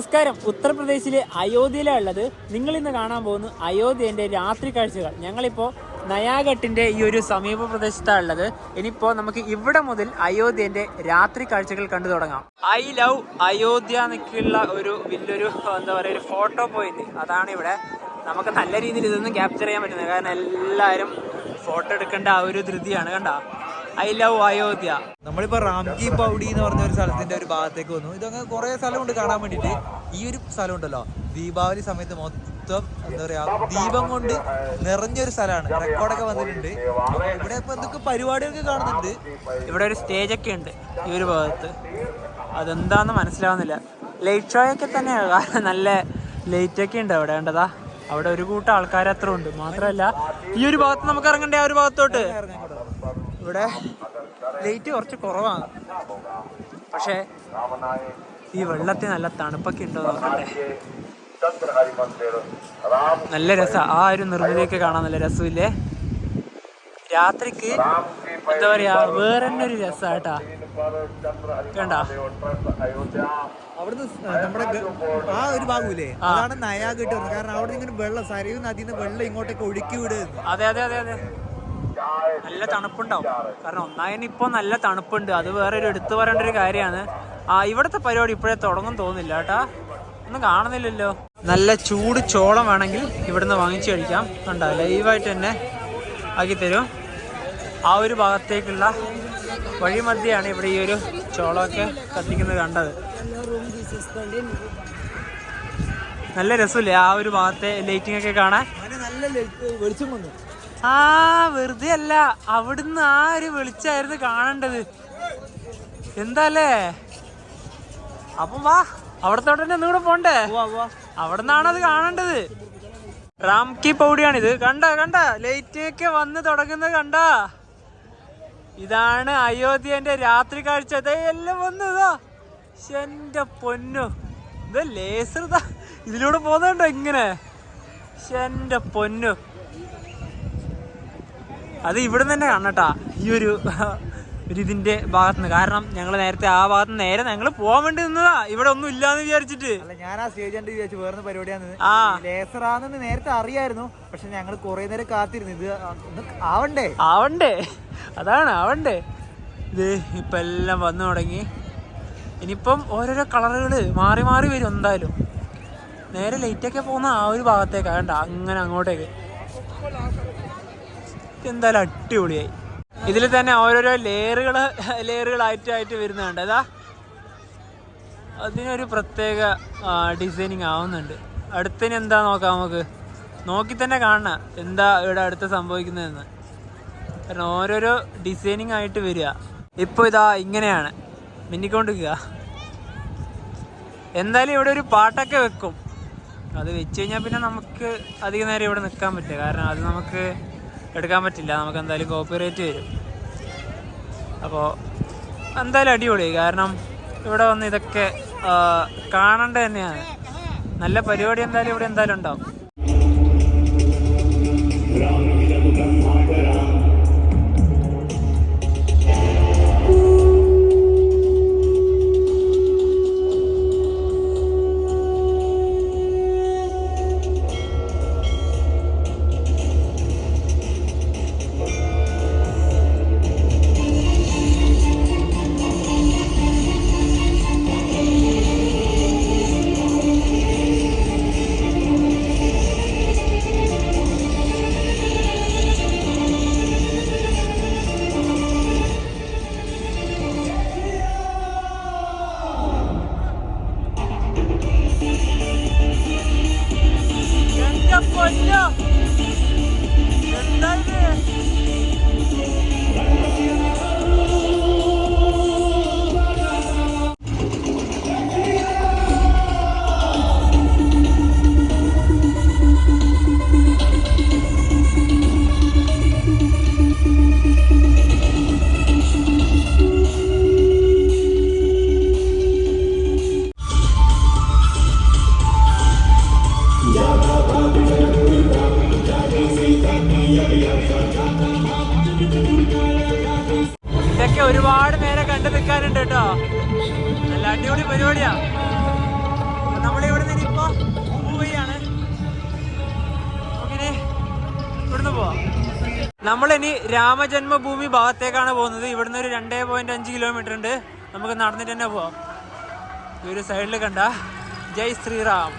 നമസ്കാരം. ഉത്തർപ്രദേശിലെ അയോധ്യയിലാണ് ഉള്ളത് നിങ്ങൾ ഇന്ന് കാണാൻ പോകുന്നു അയോധ്യന്റെ രാത്രി കാഴ്ചകൾ ഞങ്ങളിപ്പോ നയാഘട്ടിന്റെ ഈ ഒരു സമീപ പ്രദേശത്താണ് ഉള്ളത് ഇനിയിപ്പോ നമുക്ക് ഇവിടെ മുതൽ അയോധ്യന്റെ രാത്രി കാഴ്ചകൾ കണ്ടു തുടങ്ങാം. ഐ ലവ് അയോധ്യ എന്നൊക്കെയുള്ള ഒരു വലിയൊരു എന്താ പറയുക ഒരു ഫോട്ടോ പോയിന്റ്. അതാണ് ഇവിടെ നമുക്ക് നല്ല രീതിയിൽ ഇതൊന്നും ക്യാപ്ചർ ചെയ്യാൻ പറ്റുന്നത്. കാരണം എല്ലാവരും ഫോട്ടോ എടുക്കേണ്ട ആ ഒരു ധൃതിയാണ് കണ്ട? I love Ayodhya. നമ്മളിപ്പോ റാംകി പൗഡി എന്ന് പറഞ്ഞ ഒരു സ്ഥലത്തിന്റെ ഒരു ഭാഗത്തേക്ക് വന്നു. ഇതങ്ങനെ കുറെ സ്ഥലമുണ്ട് കാണാൻ വേണ്ടിട്ട് ഈ ഒരു സ്ഥലം ഉണ്ടല്ലോ ദീപാവലി സമയത്ത് മൊത്തം എന്താ പറയാ ദീപം കൊണ്ട് നിറഞ്ഞൊരു സ്ഥലമാണ്. റെക്കോർഡൊക്കെ വന്നിട്ടുണ്ട്. ഇവിടെ ഇപ്പൊ എന്തൊക്കെ പരിപാടികളൊക്കെ കാണുന്നുണ്ട്? ഇവിടെ ഒരു സ്റ്റേജ് ഒക്കെ ഉണ്ട് ഈ ഒരു ഭാഗത്ത്. അതെന്താന്ന് മനസ്സിലാവുന്നില്ല. ലൈറ്റ് ഷോ ഒക്കെ തന്നെയാണ്. നല്ല ലൈറ്റ് ഒക്കെ ഉണ്ട് അവിടെ. വേണ്ടതാ അവിടെ ഒരു കൂട്ടം ആൾക്കാർ അത്ര ഉണ്ട്. മാത്രമല്ല ഈ ഒരു ഭാഗത്ത് നമുക്ക് ഇറങ്ങണ്ടേ? ആ ഒരു ഭാഗത്തോട്ട്. ഇവിടെ ലൈറ്റ് കുറച്ച് കുറവാണ്. പക്ഷേ ഈ വെള്ളത്തിൽ നല്ല തണുപ്പൊക്കെ ഉണ്ടോ നോക്കട്ടെ. നല്ല രസമാണ് ആ ഒരു നിർമ്മിതിയൊക്കെ കാണാൻ നല്ല രസമില്ലേ? രാത്രിക്ക് എന്താ പറയാ വേറെ തന്നെ ഒരു രസാട്ടാ. കണ്ട? അവിടുന്ന് നമ്മുടെ ആ ഒരു ഭാഗമില്ലേ? അതാണ് നയാ കിട്ടുന്നത് കാരണം അവിടെ ഇങ്ങനെ വെള്ളം സരയൂ നദിന്ന് വെള്ളം ഇങ്ങോട്ടേക്ക് ഒഴുക്കി വിടുന്നു അതെ അതെ അതെ അതെ. നല്ല തണുപ്പുണ്ടാവും. കാരണം ഒന്നായതിന് ഇപ്പൊ നല്ല തണുപ്പുണ്ട്. അത് വേറെ ഒരു എടുത്തു പറയേണ്ട ഒരു കാര്യമാണ്. ആ ഇവിടുത്തെ പരിപാടി ഇപ്പോഴേ തുടങ്ങും തോന്നില്ല കേട്ടാ. ഒന്നും കാണുന്നില്ലല്ലോ. നല്ല ചൂട് ചോളം വേണമെങ്കിൽ ഇവിടുന്ന് വാങ്ങിച്ചു കഴിക്കാം. കണ്ട ലൈവായിട്ട് തന്നെ ആക്കി തരും. ആ ഒരു ഭാഗത്തേക്കുള്ള വഴിമധ്യയാണ് ഇവിടെ ഈ ഒരു ചോളമൊക്കെ കത്തിക്കുന്നത് കണ്ടത്. നല്ല രസമില്ലേ ആ ഒരു ഭാഗത്തെ ലൈറ്റിംഗ് ഒക്കെ കാണാൻ? നല്ല വെളിച്ചം വന്നു. ആ വെറുതെ അല്ല. അവിടുന്ന് ആ ഒരു വെളിച്ചായിരുന്നു കാണേണ്ടത്. എന്താല്ലേ? അപ്പം വാ അവിടത്തോട്ട് തന്നെ ഒന്നുകൂടെ പോണ്ടേ? അവിടെ നിന്നാണ് അത് കാണേണ്ടത്. റാംകി പൗഡിയാണിത്. കണ്ട കണ്ട. ലൈറ്റ് ഒക്കെ വന്ന് തുടങ്ങുന്നത് കണ്ട. ഇതാണ് അയോധ്യന്റെ രാത്രി കാഴ്ച എല്ലാം വന്നതാ എന്റെ പൊന്നു. ഇത് ലേസർ ഇതാ. ഇതിലൂടെ പോകുന്നുണ്ടോ ഇങ്ങനെ? എന്റെ പൊന്നു. അത് ഇവിടെ തന്നെ കാണട്ടാ ഈ ഒരു ഒരു ഇതിന്റെ ഭാഗത്തുനിന്ന്. കാരണം ഞങ്ങൾ നേരത്തെ ആ ഭാഗത്ത് നേരെ ഞങ്ങൾ പോകാൻ വേണ്ടി നിന്നതാ. ഇവിടെ ഒന്നും ഇല്ലാന്ന് വിചാരിച്ചിട്ട്. അല്ല ഞാൻ ആ സ്റ്റേജ് കണ്ട് വിചാരിച്ചു വേറെ പരിപാടിയാണ് ആ. ലേസറാണെന്ന് നേരത്തെ അറിയായിരുന്നു. പക്ഷെ ഞങ്ങൾ കുറെ നേരം കാത്തിരുന്നു. ഇത് ആവണ്ടേ? ആവണ്ടേ? അതാണ് ആവണ്ടേ? ഇത് ഇപ്പം എല്ലാം വന്നു തുടങ്ങി. ഇനിയിപ്പം ഓരോരോ കളറുകൾ മാറി മാറി വരും എന്തായാലും. നേരെ ലൈറ്റൊക്കെ പോകുന്ന ആ ഒരു ഭാഗത്തേക്കാ കണ്ട. അങ്ങനെ അങ്ങോട്ടേക്ക്. എന്തായാലും അടിപൊളിയായി. ഇതിൽ തന്നെ ഓരോരോ ലെയറുകൾ ലെയറുകളായിട്ട് ആയിട്ട് വരുന്നുണ്ട് അതാ അതിനൊരു പ്രത്യേക ഡിസൈനിങ് ആവുന്നുണ്ട്. അടുത്തതിന് എന്താ നോക്കാം നമുക്ക്? നോക്കി തന്നെ കാണണം എന്താ ഇവിടെ അടുത്ത് സംഭവിക്കുന്നതെന്ന്. കാരണം ഓരോരോ ഡിസൈനിങ് ആയിട്ട് വരിക. ഇപ്പോൾ ഇതാ ഇങ്ങനെയാണ്. മിന്നിക്കൊണ്ടിരിക്കുക. എന്തായാലും ഇവിടെ ഒരു പാട്ടൊക്കെ വെക്കും. അത് വെച്ച് കഴിഞ്ഞാൽ പിന്നെ നമുക്ക് അധികം നേരം ഇവിടെ നിൽക്കാൻ പറ്റില്ല. കാരണം അത് നമുക്ക് എടുക്കാൻ പറ്റില്ല. നമുക്ക് എന്തായാലും കോപ്പിറൈറ്റ് വരും. അപ്പോൾ എന്തായാലും അടിപൊളി. കാരണം ഇവിടെ വന്ന് ഇതൊക്കെ കാണേണ്ടത് തന്നെയാണ്. നല്ല പരിപാടി എന്തായാലും ഇവിടെ എന്തായാലും ഉണ്ടാവും. നമ്മളിനി രാമജന്മഭൂമി ഭാഗത്തേക്കാണ് പോകുന്നത്. ഇവിടുന്ന് ഒരു രണ്ടേ പോയിന്റ് അഞ്ച് കിലോമീറ്റർ ഉണ്ട്. നമുക്ക് നടന്നിട്ട് തന്നെ പോവാം. ഈ ഒരു സൈഡിൽ കണ്ട ജയ് ശ്രീറാം.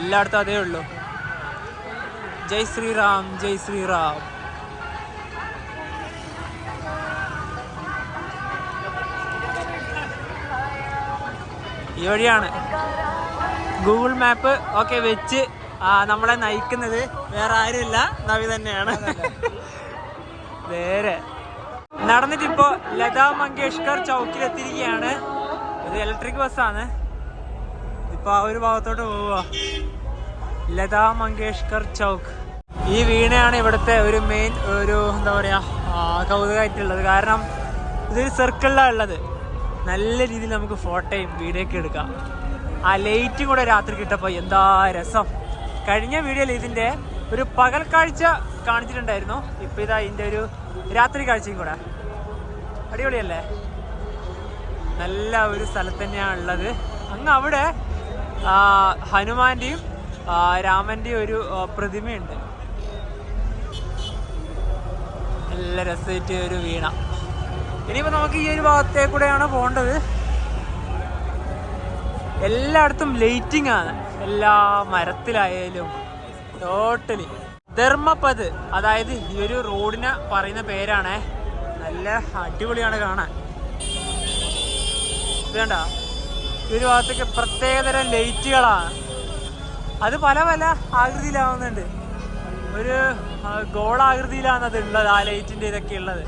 എല്ലായിടത്തും അതേ ഉള്ളൂ. ജയ് ശ്രീറാം ജയ് ശ്രീറാം. ഈ വഴിയാണ്. ഗൂഗിൾ മാപ്പ് ഒക്കെ വെച്ച് നമ്മളെ നയിക്കുന്നത്. വേറെ ആരുമില്ല. നവി തന്നെയാണ്. നേരെ. നടന്നിട്ടിപ്പോ ലതാ മങ്കേഷ്കർ ചൗക്കിൽ എത്തിയിരിക്കുകയാണ് ഇത് ഇലക്ട്രിക് ബസ്സാണ് ഇപ്പൊ ആ ഒരു ഭാഗത്തോട്ട് പോവുക. ലതാ മങ്കേഷ്കർ ചൗക്ക്. ഈ വീണയാണ് ഇവിടുത്തെ ഒരു മെയിൻ ഒരു എന്താ പറയാ കൗതുകമായിട്ടുള്ളത്. കാരണം ഇതൊരു സർക്കിളിലാണ് ഉള്ളത്. നല്ല രീതിയിൽ നമുക്ക് ഫോട്ടോയും വീഡിയോ ഒക്കെ എടുക്കാം. ആ ലൈറ്റും കൂടെ രാത്രി കിട്ടപ്പോൾ എന്താ രസം. കഴിഞ്ഞ വീഡിയോയിൽ ഇതിന്റെ ഒരു പകൽ കാഴ്ച കാണിച്ചിട്ടുണ്ടായിരുന്നു. ഇപ്പൊ ഇതാ ഇതിന്റെ ഒരു രാത്രി കാഴ്ചയും കൂടെ. അടിപൊളിയല്ലേ? നല്ല ഒരു സ്ഥലത്ത് തന്നെയാണ് ഉള്ളത്. അങ്ങ് അവിടെ ഹനുമാന്റെയും രാമന്റെയും ഒരു പ്രതിമയുണ്ട്. നല്ല രസമായിട്ട് ഒരു വീണ. ഇനിയിപ്പോ നമുക്ക് ഈ ഒരു ഭാഗത്തേ കൂടെയാണ് പോകേണ്ടത്? എല്ലായിടത്തും ലൈറ്റിംഗ് ആണ്. എല്ലാ മരത്തിലായാലും ടോട്ടലി ധർമ്മപത് അതായത് ഈ ഒരു റോഡിന് പറയുന്ന പേരാണേ. നല്ല അടിപൊളിയാണ് കാണാൻ. വേണ്ട ഈ ഒരു ഭാഗത്തേക്ക് പ്രത്യേകതരം ലൈറ്റുകളാണ് അത് പല പല ആകൃതിയിലാവുന്നുണ്ട്. ഒരു ഗോളാകൃതിയിലാണ് അത് ഉള്ളത് ആ ലൈറ്റിന്റെ ഇതൊക്കെ ഉള്ളത്.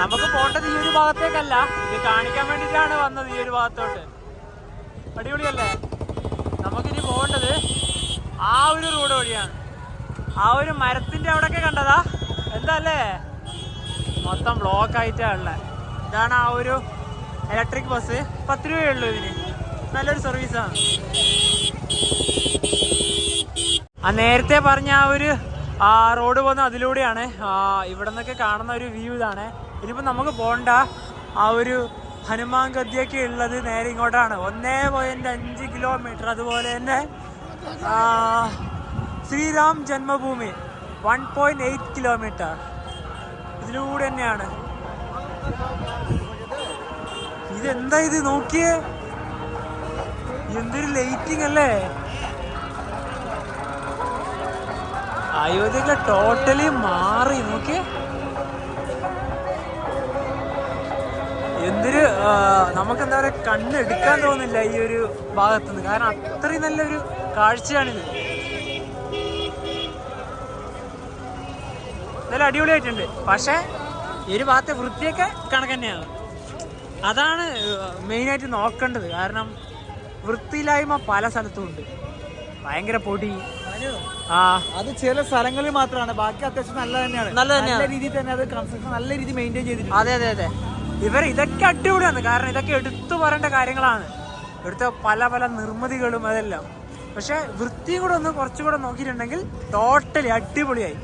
നമുക്ക് പോകേണ്ടത് ഈ ഒരു ഭാഗത്തേക്കല്ല. ഇത് കാണിക്കാൻ വേണ്ടിയിട്ടാണ് വന്നത് ഈ ഒരു ഭാഗത്തോട്ട്. അടിപൊളിയല്ലേ? നമുക്കിനി പോകേണ്ടത് ആ ഒരു റോഡ് വഴിയാണ്. ആ ഒരു മരത്തിന്റെ അവിടെയൊക്കെ കണ്ടതാ. എന്താ അല്ലേ മൊത്തം ബ്ലോക്ക് ആയിട്ടാ ഉള്ളത് ഇതാണ് ആ ഒരു ഇലക്ട്രിക് ബസ് പത്ത് രൂപയേ ഉള്ളൂ ഇതിന്. നല്ലൊരു സർവീസാണ് ആ നേരത്തെ പറഞ്ഞ ആ ഒരു ആ റോഡ് പോകുന്ന അതിലൂടെയാണ് ഇവിടെ നിന്നൊക്കെ കാണുന്ന ഒരു വ്യൂ ഇതാണ്. ഇനിയിപ്പോൾ നമുക്ക് പോകണ്ട ആ ഒരു ഹനുമാൻ ഗദ്യയ്ക്ക് ഉള്ളത് നേരെ ഇങ്ങോട്ടാണ്. ഒന്നേ പോയിന്റ് അഞ്ച് കിലോമീറ്റർ അതുപോലെ തന്നെ Shriram Janmabhoomi one point eight kilometre ഇതിലൂടെ തന്നെയാണ്. ഇതെന്താ ഇത് നോക്കിയേ? എന്തൊരു ലൈറ്റിംഗ് അല്ലേ? അയോധ്യയൊക്കെ ടോട്ടലി മാറി. നോക്കിയേ. നമുക്ക് എന്താ പറയുക കണ്ണെടുക്കാൻ തോന്നില്ല ഈ ഒരു ഭാഗത്തുനിന്ന്. കാരണം അത്രയും നല്ലൊരു കാഴ്ചയാണിത്. നല്ല അടിപൊളിയായിട്ടുണ്ട്. പക്ഷേ ഈ ഒരു ഭാഗത്തെ വൃത്തിയൊക്കെ കണക്ക് തന്നെയാണ്. അതാണ് മെയിനായിട്ട് നോക്കേണ്ടത്. കാരണം വൃത്തിയില്ലായ്മ പല സ്ഥലത്തും ഉണ്ട്. ഭയങ്കര പൊടി. ആ. അത് ചില സ്ഥലങ്ങളിൽ മാത്രമാണ്. ബാക്കി അത്യാവശ്യം നല്ല തന്നെയാണ്. നല്ല. രീതിയിൽ തന്നെ അത് കൺസ്ട്രക്ഷൻ നല്ല രീതിയിൽ മെയിന്റെയിൻ ചെയ്തിട്ടുണ്ട്. അതെ അതെ അതെ. ഇവർ ഇതൊക്കെ അടിപൊളിയാണ്. കാരണം ഇതൊക്കെ എടുത്തു പറയേണ്ട കാര്യങ്ങളാണ്. ഇവിടുത്തെ പല പല നിർമ്മിതികളും അതെല്ലാം. പക്ഷെ വൃത്തിയും കൂടെ ഒന്ന് കുറച്ചും കൂടെ നോക്കിയിട്ടുണ്ടെങ്കിൽ ടോട്ടലി അടിപൊളിയായി.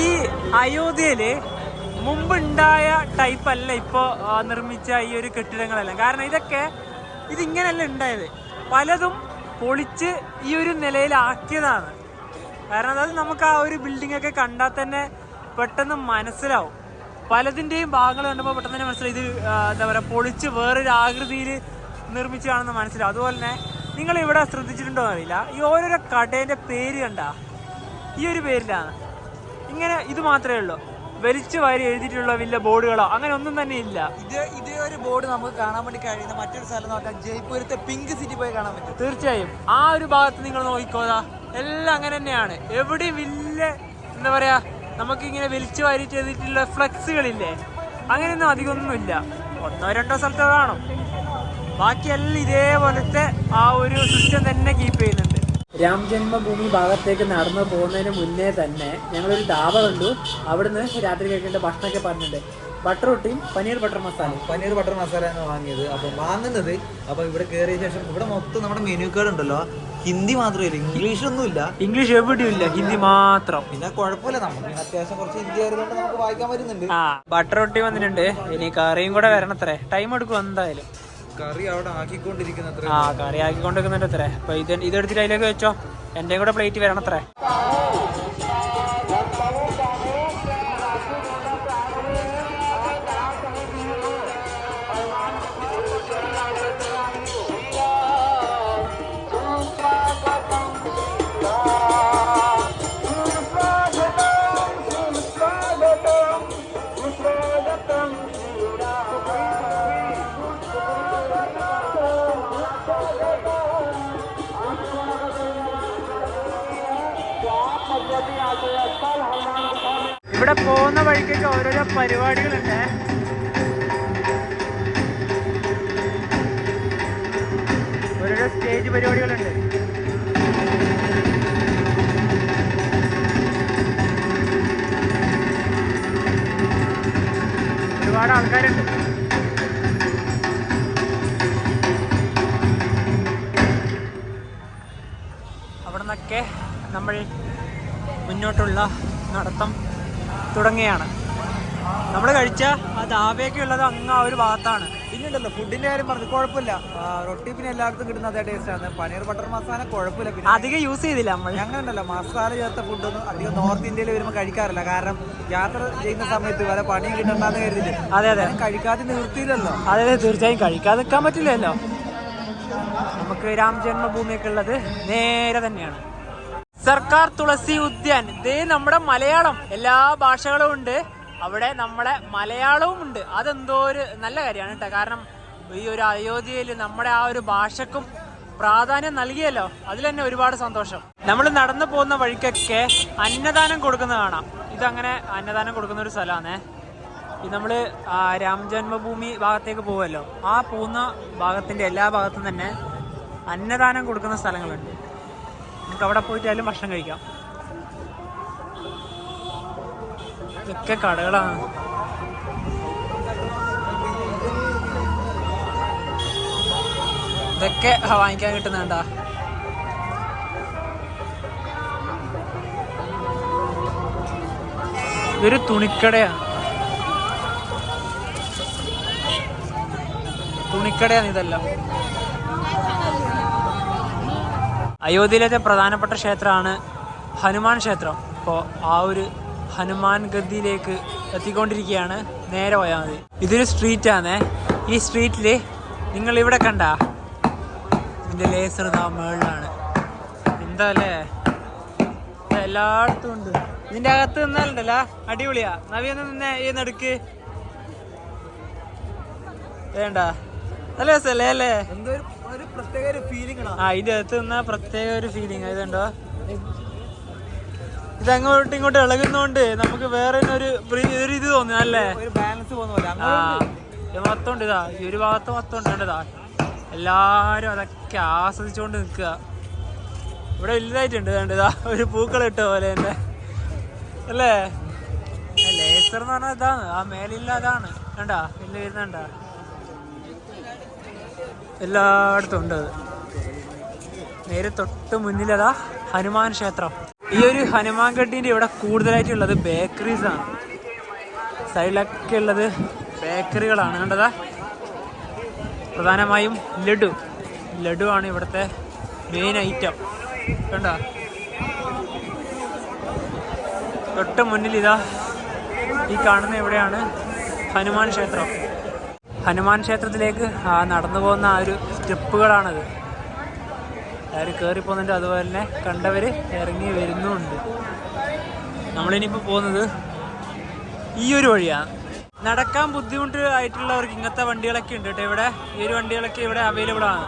ഈ അയോധ്യയിൽ മുമ്പുണ്ടായ ടൈപ്പ് അല്ല ഇപ്പോ നിർമ്മിച്ച ഈ ഒരു കെട്ടിടങ്ങളെല്ലാം. കാരണം ഇതൊക്കെ ഇതിങ്ങനെയല്ല ഉണ്ടായത്. പലതും പൊളിച്ച് ഈ ഒരു നിലയിലാക്കിയതാണ്. കാരണം അതായത് നമുക്ക് ആ ഒരു ബിൽഡിംഗ് ഒക്കെ കണ്ടാൽ തന്നെ പെട്ടെന്ന് മനസ്സിലാവും. പലതിന്റെയും ഭാഗങ്ങൾ കണ്ടപ്പോൾ പെട്ടെന്ന് തന്നെ മനസ്സിലായി. ഇത് എന്താ പറയുക പൊളിച്ച് വേറൊരു ആകൃതിയിൽ നിർമ്മിച്ചതാണെന്ന് മനസ്സിലാവും അതുപോലെ തന്നെ നിങ്ങൾ ഇവിടെ ശ്രദ്ധിച്ചിട്ടുണ്ടോ അറിയില്ല. ഈ ഓരോരോ കടേന്റെ പേര് കണ്ട? ഈ ഒരു പേരിലാണ് ഇങ്ങനെ ഇത് മാത്രമേ ഉള്ളൂ. വലിച്ചു വാരി എഴുതിയിട്ടുള്ള വലിയ ബോർഡുകളോ അങ്ങനെ ഒന്നും തന്നെ ഇല്ല. ഇത് ഇതേ ഒരു ബോർഡ് നമുക്ക് കാണാൻ വേണ്ടി കഴിയുന്ന മറ്റൊരു സ്ഥലം നോക്കാം. ജയ്പൂരത്തെ പിങ്ക് സിറ്റി പോയി കാണാൻ പറ്റും. തീർച്ചയായും. ആ ഒരു ഭാഗത്ത് നിങ്ങൾ നോക്കിക്കോതാ എല്ലാം അങ്ങനെ തന്നെയാണ്. എവിടെയും വലിയ എന്താ പറയാ നമുക്കിങ്ങനെ വലിച്ചു വാരി ചെയ്തിട്ടുള്ള ഫ്ലെക്സുകളില്ലേ? അങ്ങനെയൊന്നും അധികമൊന്നുമില്ല. ഒന്നോ രണ്ടോ സ്ഥലത്ത് കാണും. ബാക്കിയെല്ലാം ഇതേപോലത്തെ ആ ഒരു സിസ്റ്റം തന്നെ കീപ്പ് ചെയ്യുന്നുണ്ട്. രാം ജന്മഭൂമി ഭാഗത്തേക്ക് നടന്നു പോകുന്നതിന് മുന്നേ തന്നെ ഞങ്ങളൊരു ധാബ കണ്ടു. അവിടുന്ന് രാത്രി കഴിക്കേണ്ട ഭക്ഷണമൊക്കെ പറഞ്ഞിട്ടുണ്ട്. ബട്ടർ റൊട്ടിയും പനീർ ബട്ടർ മസാല പനീർ ബട്ടർ മസാല എന്ന് വാങ്ങിയത്. അപ്പോൾ വാങ്ങുന്നത് അപ്പോൾ ഇവിടെ കയറിയ ശേഷം ഇവിടെ മൊത്തം നമ്മുടെ മെനു കാർഡ് ഉണ്ടല്ലോ. ഹിന്ദി മാത്രമല്ല ഇംഗ്ലീഷ് ഒന്നുമില്ല ഇംഗ്ലീഷ് എവിടെയും ഇല്ല. ഹിന്ദി മാത്രം. പിന്നെ കുഴപ്പമില്ല. നമുക്ക് അത്യാവശ്യം കുറച്ച് ഹിന്ദി ആയതുകൊണ്ട് നമുക്ക് വായിക്കാൻ പറ്റുന്നുണ്ട്. ആ ബട്ടർ റൊട്ടി വന്നിട്ടുണ്ട്. ഇനി കറിയും കൂടെ വരണത്രേ. ടൈം എടുക്കും എന്തായാലും? കറി അവിടെ ആക്കിക്കൊണ്ടിരിക്കുന്ന അത്ര ആ കറി ആക്കിക്കൊണ്ടിരിക്കുന്നുണ്ട് അത്രേ അപ്പൊ ഇത് ഇതെടുത്തിട്ട് അതിലേക്ക് വെച്ചോ. എന്റെയും കൂടെ പ്ലേറ്റ് വരണത്രേ. വഴിക്കൊക്കെ ഓരോരോ പരിപാടികളുണ്ട്. ഓരോരോ സ്റ്റേജ് പരിപാടികളുണ്ട്. ഒരുപാട് ആൾക്കാരുണ്ട്. അവിടെ നിന്നൊക്കെ നമ്മൾ മുന്നോട്ടുള്ള നടത്തം തുടങ്ങുകയാണ്. നമ്മൾ കഴിച്ച ആ ധാബയൊക്കെ ഉള്ളത് അങ്ങ് ആ ഒരു ഭാഗത്താണ്. പിന്നെയുണ്ടല്ലോ ഫുഡിന്റെ കാര്യം പറഞ്ഞു കുഴപ്പമില്ല. റൊട്ടി പിന്നെ എല്ലായിടത്തും കിട്ടുന്ന അതേ ടേസ്റ്റ് ആണ്. പനീർ ബട്ടർ മസാല കുഴപ്പമില്ല പിന്നെ. അധികം യൂസ് ചെയ്തില്ല നമ്മൾ ഞങ്ങൾ ഉണ്ടല്ലോ മസാല ചേർത്ത ഫുഡൊന്നും അധികം നോർത്ത് ഇന്ത്യയിൽ വരുമ്പോൾ കഴിക്കാറില്ല. കാരണം യാത്ര ചെയ്യുന്ന സമയത്ത് വല്ല പണി കിട്ടണ്ടെന്ന് കരുതില്ല അതെ അതെ. കഴിക്കാതെ നിർത്തിയില്ലല്ലോ. അതെ അതെ തീർച്ചയായും കഴിക്കാതെ നിൽക്കാൻ പറ്റില്ലല്ലോ. നമുക്ക് രാം ജന്മഭൂമിയൊക്കെ ഉള്ളത് നേരെ തന്നെയാണ്. സർക്കാർ തുളസി ഉദ്യാൻ. ഇതേ നമ്മുടെ മലയാളം. എല്ലാ ഭാഷകളും ഉണ്ട്. അവിടെ നമ്മുടെ മലയാളവും ഉണ്ട്. അതെന്തോ ഒരു നല്ല കാര്യമാണ് കേട്ടോ. കാരണം ഈ ഒരു അയോധ്യയിൽ നമ്മുടെ ആ ഒരു ഭാഷക്കും പ്രാധാന്യം നൽകിയല്ലോ. അതിൽ തന്നെ ഒരുപാട് സന്തോഷം. നമ്മൾ നടന്നു പോകുന്ന വഴിക്കൊക്കെ അന്നദാനം കൊടുക്കുന്നത് കാണാം. ഇതങ്ങനെ അന്നദാനം കൊടുക്കുന്ന ഒരു സ്ഥലമാണേ. ഇത് നമ്മൾ രാമജന്മഭൂമി ഭാഗത്തേക്ക് പോകുമല്ലോ ആ പോകുന്ന ഭാഗത്തിന്റെ എല്ലാ ഭാഗത്തും തന്നെ അന്നദാനം കൊടുക്കുന്ന സ്ഥലങ്ങളുണ്ട്. നമുക്ക് അവിടെ പോയിട്ടായാലും ഭക്ഷണം കഴിക്കാം. ഇതൊക്കെ കടകളാണ്. ഇതൊക്കെ വാങ്ങിക്കാൻ കിട്ടുന്നുണ്ടാ ഇതൊരു തുണിക്കടയാണ് തുണിക്കടയാണ് ഇതെല്ലാം. അയോധ്യയിലത്തെ പ്രധാനപ്പെട്ട ക്ഷേത്രമാണ് ഹനുമാൻ ക്ഷേത്രം. അപ്പോൾ ആ ഒരു ഹനുമാൻ ഗതിയിലേക്ക് എത്തിക്കൊണ്ടിരിക്കുകയാണ്. നേരെ പോയാൽ മതി. ഇതൊരു സ്ട്രീറ്റാണേ ഈ സ്ട്രീറ്റിൽ നിങ്ങൾ ഇവിടെ കണ്ട ഇതിന്റെ ലേസർ ഇതാ മേളിലാണ്. എന്താ അല്ലേ എല്ലായിടത്തും ഉണ്ട്. ഇതിന്റെ അകത്ത് നിന്നാലുണ്ടല്ലോ. അടിപൊളിയാ. നവി ഒന്ന് നിന്നേ ഈ നടുക്ക് വേണ്ട. നല്ല രസമല്ലേ അല്ലേ? ആ ഇതിന്റെ അകത്ത് നിന്ന പ്രത്യേക ഒരു ഫീലിംഗ് ഇതുണ്ടോ ഇത് അങ്ങോട്ടും ഇങ്ങോട്ടും ഇളകുന്നോണ്ട് നമുക്ക് വേറെ ഒരു ഒരു ഇത് തോന്നുന്നു അല്ലേ? ബാലൻസ് ആ ഇത് മൊത്തം ഉണ്ട് ഇതാ ഈ ഒരു ഭാഗത്ത് മൊത്തം ഉണ്ട് എല്ലാരും അതൊക്കെ ആസ്വദിച്ചുകൊണ്ട് നിൽക്കുക. ഇവിടെ വലുതായിട്ടുണ്ട് കണ്ട് ഇതാ? ഒരു പൂക്കൾ ഇട്ട പോലെ തന്നെ. അല്ലേ? ലേസർ എന്ന് പറഞ്ഞാൽ ഇതാണ്. ആ മേലില്ല അതാണ്. കണ്ടാ? വലിയ വരുന്നുണ്ടാ? എല്ലായിടത്തും ഉണ്ട് അത്. നേരെ തൊട്ട് മുന്നിലതാ ഹനുമാൻ ക്ഷേത്രം. ഈ ഒരു ഹനുമാൻ ഗഡിന്റെ ഇവിടെ കൂടുതലായിട്ടുള്ളത് ബേക്കറീസ് ആണ്. സൈഡിലൊക്കെ ഉള്ളത് ബേക്കറികളാണ് കണ്ടതാ? പ്രധാനമായും ലഡു. ലഡു ആണ് ഇവിടുത്തെ മെയിൻ ഐറ്റം കണ്ടോ? തൊട്ട് മുന്നിൽ ഇതാ ഈ കാണുന്ന എവിടെയാണ്? ഹനുമാൻ ക്ഷേത്രം. ഹനുമാൻ ക്ഷേത്രത്തിലേക്ക് നടന്നു പോകുന്ന ആ ഒരു സ്റ്റെപ്പുകളാണത് അവർ കയറി പോകുന്നുണ്ട് അതുപോലെ തന്നെ കണ്ടവർ ഇറങ്ങി വരുന്നുമുണ്ട് നമ്മളിനിപ്പോൾ പോകുന്നത് ഈ ഒരു വഴിയാണ് നടക്കാൻ ബുദ്ധിമുട്ട് ആയിട്ടുള്ളവർക്ക് ഇങ്ങനത്തെ വണ്ടികളൊക്കെ ഉണ്ട് കേട്ടോ. ഇവിടെ ഈ ഒരു വണ്ടികളൊക്കെ ഇവിടെ അവൈലബിൾ ആണ്.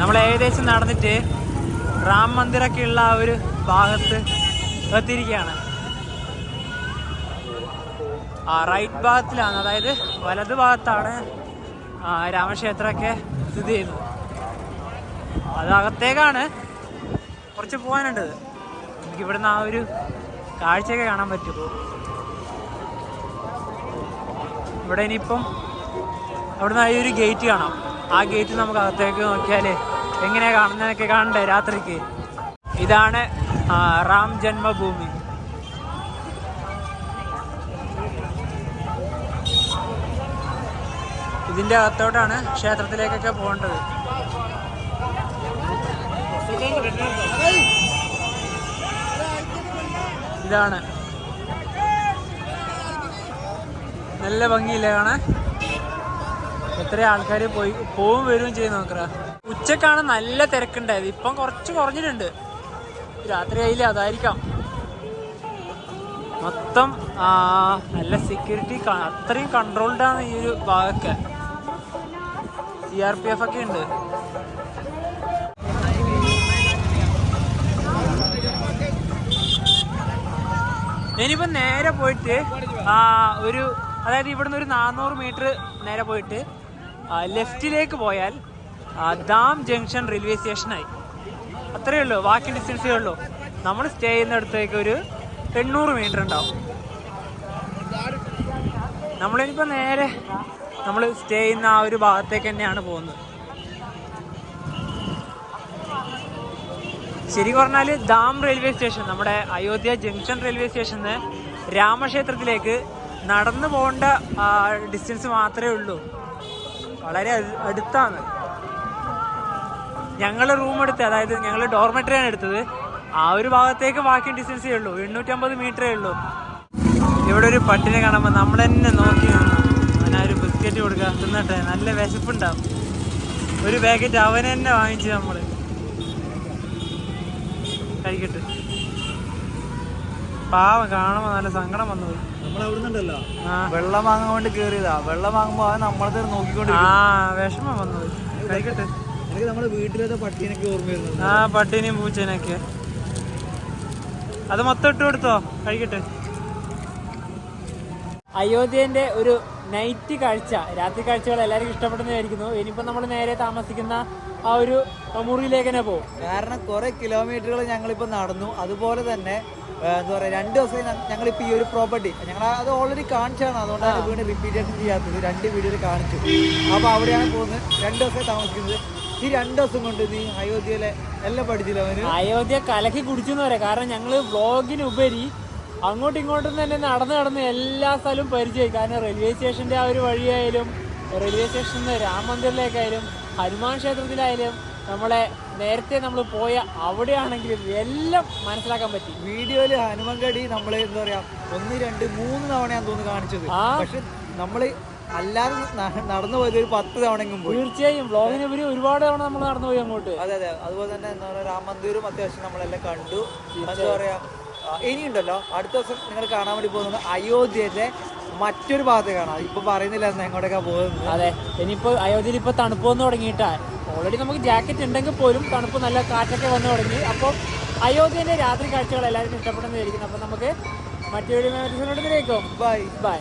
നമ്മൾ ഏകദേശം നടന്നിട്ട് റാം മന്ദിറൊക്കെ ഉള്ള ആ ഒരു ഭാഗത്ത് എത്തിയിരിക്കുകയാണ്. റൈറ്റ് ഭാഗത്തിലാണ് അതായത് വലത് ഭാഗത്താണ് രാമക്ഷേത്രമൊക്കെ സ്ഥിതി ചെയ്യുന്നത്. അത് അകത്തേക്കാണ് കുറച്ച് പോകാനുണ്ട് എനിക്ക് ഇവിടുന്ന് ആ ഒരു കാഴ്ചയൊക്കെ കാണാൻ പറ്റും. ഇവിടെ ഇനിയിപ്പം അവിടുന്ന് ആ ഒരു ഗേറ്റ് കാണാം. ആ ഗേറ്റ് നമുക്ക് അകത്തേക്ക് നോക്കിയാൽ എങ്ങനെയാണ് കാണുന്നതൊക്കെ കാണണ്ടേ രാത്രിക്ക്? ഇതാണ് റാം ജന്മഭൂമി. ഇതിന്റെ അകത്തോട്ടാണ് ക്ഷേത്രത്തിലേക്കൊക്കെ പോകേണ്ടത്. ഇതാണ്. നല്ല ഭംഗിയില്ലേ കാണാൻ? എത്ര ആൾക്കാർ പോയി പോവും വരും ചെയ്ത് നോക്കറ. ഉച്ചക്കാണ് നല്ല തിരക്കുണ്ടായത്. ഇപ്പം കുറച്ച് കുറഞ്ഞിട്ടുണ്ട്. രാത്രി ആയില്ല അതായിരിക്കാം. മൊത്തം നല്ല സെക്യൂരിറ്റി അത്രയും കൺട്രോൾഡാണ് ഈ ഒരു ഭാഗമൊക്കെ. സി ആർ പി എഫ് ഒക്കെ ഉണ്ട്. ഇനിയിപ്പോ നേരെ പോയിട്ട് ഒരു അതായത് ഇവിടുന്ന് ഒരു നാനൂറ് മീറ്റർ നേരെ പോയിട്ട് ലെഫ്റ്റിലേക്ക് പോയാൽ ദാം ജംഗ്ഷൻ റെയിൽവേ സ്റ്റേഷനായി. അത്രയേ ഉള്ളൂ ബാക്കി ഡിസ്റ്റൻസേ ഉള്ളൂ. നമ്മൾ സ്റ്റേ ചെയ്യുന്നിടത്തേക്ക് ഒരു എണ്ണൂറ് മീറ്റർ ഉണ്ടാവും. നമ്മളിനിപ്പോൾ നേരെ നമ്മൾ സ്റ്റേ ചെയ്യുന്ന ആ ഒരു ഭാഗത്തേക്ക് തന്നെയാണ് പോകുന്നത്. ശരി പറഞ്ഞാൽ ദാം റെയിൽവേ സ്റ്റേഷൻ നമ്മുടെ അയോധ്യ ജംഗ്ഷൻ റെയിൽവേ സ്റ്റേഷനിൽ നിന്ന് രാമക്ഷേത്രത്തിലേക്ക് നടന്നു പോകേണ്ട ഡിസ്റ്റൻസ് മാത്രമേ ഉള്ളൂ. വളരെ അടുത്താണ്. ഞങ്ങൾ റൂം എടുത്ത് അതായത് ഞങ്ങൾ ഡോർമെറ്ററിയാണ് എടുത്തത്. ആ ഒരു ഭാഗത്തേക്ക് ബാക്കി ഡിസ്റ്റൻസേ ഉള്ളൂ. എണ്ണൂറ്റമ്പത് മീറ്ററേ ഉള്ളൂ. ഇവിടെ ഒരു പട്ടിനെ കാണുമ്പോൾ നമ്മൾ തന്നെ നോക്കി നിന്നു ഒരു കൊടുക്കുക തിന്നട്ടെ. നല്ല വിശപ്പുണ്ടാവും. ഒരു പാക്കറ്റ് അവൻ തന്നെ വാങ്ങിച്ചു നമ്മൾ കഴിക്കട്ടെ. പാവം കാണുമ്പോ നല്ല സങ്കടം വന്നു വെള്ളം വാങ്ങാൻ വേണ്ടി കേറിയതാ. വെള്ളം വാങ്ങുമ്പോ അവൻ നമ്മളെ നോക്കിക്കൊണ്ട് ആ വിഷമം വന്നത്. കഴിക്കട്ടെ. എനിക്ക് നമ്മുടെ വീട്ടിലത്തെ പട്ടീനൊക്കെ ഓർമ്മ വരുന്നുണ്ട് ആ പട്ടീനെയും പൂച്ചേനൊക്കെ. അത് മൊത്തം ഇട്ട് കൊടുത്തോ. കഴിക്കട്ടെ. അയോധ്യന്റെ ഒരു നൈറ്റ് കാഴ്ച. രാത്രി കാഴ്ചകൾ എല്ലാവർക്കും ഇഷ്ടപ്പെടുന്നതായിരിക്കുന്നു ഇനിയിപ്പോ നമ്മൾ നേരെ താമസിക്കുന്ന ആ ഒരു മുറിയിലേക്ക് തന്നെ പോകും കാരണം കുറെ കിലോമീറ്ററുകൾ ഞങ്ങളിപ്പോ നടന്നു. അതുപോലെ തന്നെ എന്താ പറയാ രണ്ട് ദിവസം ഞങ്ങൾ ഇപ്പൊ ഈ ഒരു പ്രോപ്പർട്ടി ഞങ്ങൾ അത് ഓൾറെഡി കാണിച്ചാണ് അതുകൊണ്ടാണ് വീണ്ടും റിപ്പീറ്റേഷൻ ചെയ്യാത്തത്? രണ്ട് വീഡിയോയിൽ കാണിച്ചു. അപ്പൊ അവിടെയാണ് പോകുന്നത്. രണ്ട് ദിവസം താമസിക്കുന്നത്. ഈ രണ്ട് ദിവസം കൊണ്ട് നീ അയോധ്യയിലെ എല്ലാം പഠിച്ചില്ല അവന്? അയോധ്യ കലക്കി കുടിച്ചു എന്ന് പറയാം. കാരണം ഞങ്ങൾ വ്ളോഗിനുപരി അങ്ങോട്ടും ഇങ്ങോട്ടും തന്നെ നടന്ന് നടന്ന് എല്ലാ സ്ഥലവും പരിചയമായി കാരണം റെയിൽവേ സ്റ്റേഷന്റെ ആ ഒരു വഴിയായാലും റെയിൽവേ സ്റ്റേഷനിൽ നിന്ന് രാം മന്ദിറിലേക്കായാലും ഹനുമാൻ ക്ഷേത്രത്തിലായാലും നമ്മളെ നേരത്തെ നമ്മൾ പോയ അവിടെയാണെങ്കിലും എല്ലാം മനസ്സിലാക്കാൻ പറ്റി. വീഡിയോയിൽ ഹനുമൻകടി നമ്മൾ എന്താ പറയാ ഒന്ന് രണ്ട് മൂന്ന് തവണയാണ് തോന്നുന്നു കാണിച്ചത്. ആ. പക്ഷെ നമ്മൾ അല്ലാതെ നടന്നു പോയത് ഒരു പത്ത് തവണയെങ്കിലും പോയി. തീർച്ചയായും. വ്ളോഗിനുപരി ഒരുപാട് തവണ നമ്മൾ നടന്നു പോയി അങ്ങോട്ട്. അതെ അതെ. അതുപോലെ തന്നെ എന്താ പറയാ രാം മന്ദിറും അത്യാവശ്യം നമ്മളെല്ലാം കണ്ടു. എന്താ പറയാ ഇനിയുണ്ടല്ലോ അടുത്ത ദിവസം നിങ്ങൾ കാണാൻ വേണ്ടി പോകുന്നത് അയോധ്യയിലെ മറ്റൊരു ഭാഗത്ത് കാണാം. ഇപ്പൊ പറയുന്നില്ല എങ്ങോട്ടൊക്കെ പോകുന്നത്. അതെ ഇനിയിപ്പോ അയോധ്യയിൽ ഇപ്പൊ തണുപ്പ് വന്നു തുടങ്ങിയിട്ടാ. ഓൾറെഡി നമുക്ക് ജാക്കറ്റ് ഉണ്ടെങ്കിൽ പോലും തണുപ്പ് നല്ല കാറ്റൊക്കെ വന്നു തുടങ്ങി. അപ്പോൾ അയോധ്യന്റെ രാത്രി കാഴ്ചകൾ എല്ലാവരും ഇഷ്ടപ്പെടുന്നതായിരിക്കും. അപ്പൊ നമുക്ക് മറ്റൊരു ബൈ ബൈ